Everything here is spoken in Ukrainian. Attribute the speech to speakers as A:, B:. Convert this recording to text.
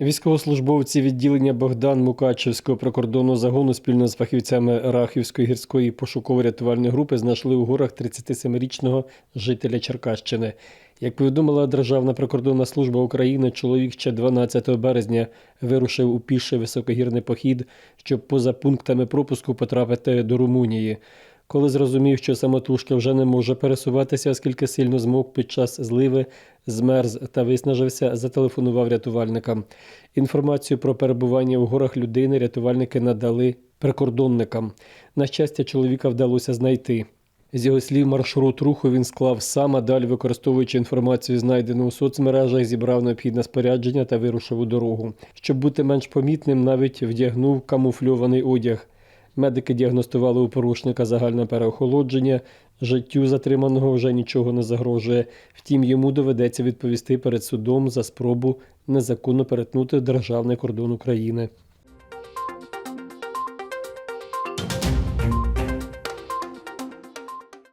A: Військовослужбовці відділення Богдан Мукачевського прикордонного загону спільно з фахівцями Рахівської гірської пошуково-рятувальної групи знайшли у горах 37-річного жителя Черкащини. Як повідомила Державна прикордонна служба України, чоловік ще 12 березня вирушив у піший високогірний похід, щоб поза пунктами пропуску потрапити до Румунії. Коли зрозумів, що самотужки вже не може пересуватися, оскільки сильно змок під час зливи, змерз та виснажився, зателефонував рятувальникам. Інформацію про перебування у горах людини рятувальники надали прикордонникам. На щастя, чоловіка вдалося знайти. З його слів, маршрут руху він склав сам, а далі, використовуючи інформацію, знайдену у соцмережах, зібрав необхідне спорядження та вирушив у дорогу. Щоб бути менш помітним, навіть вдягнув камуфльований одяг. Медики діагностували у порушника загальне переохолодження. Життю затриманого вже нічого не загрожує. Втім, йому доведеться відповісти перед судом за спробу незаконно перетнути державний кордон України.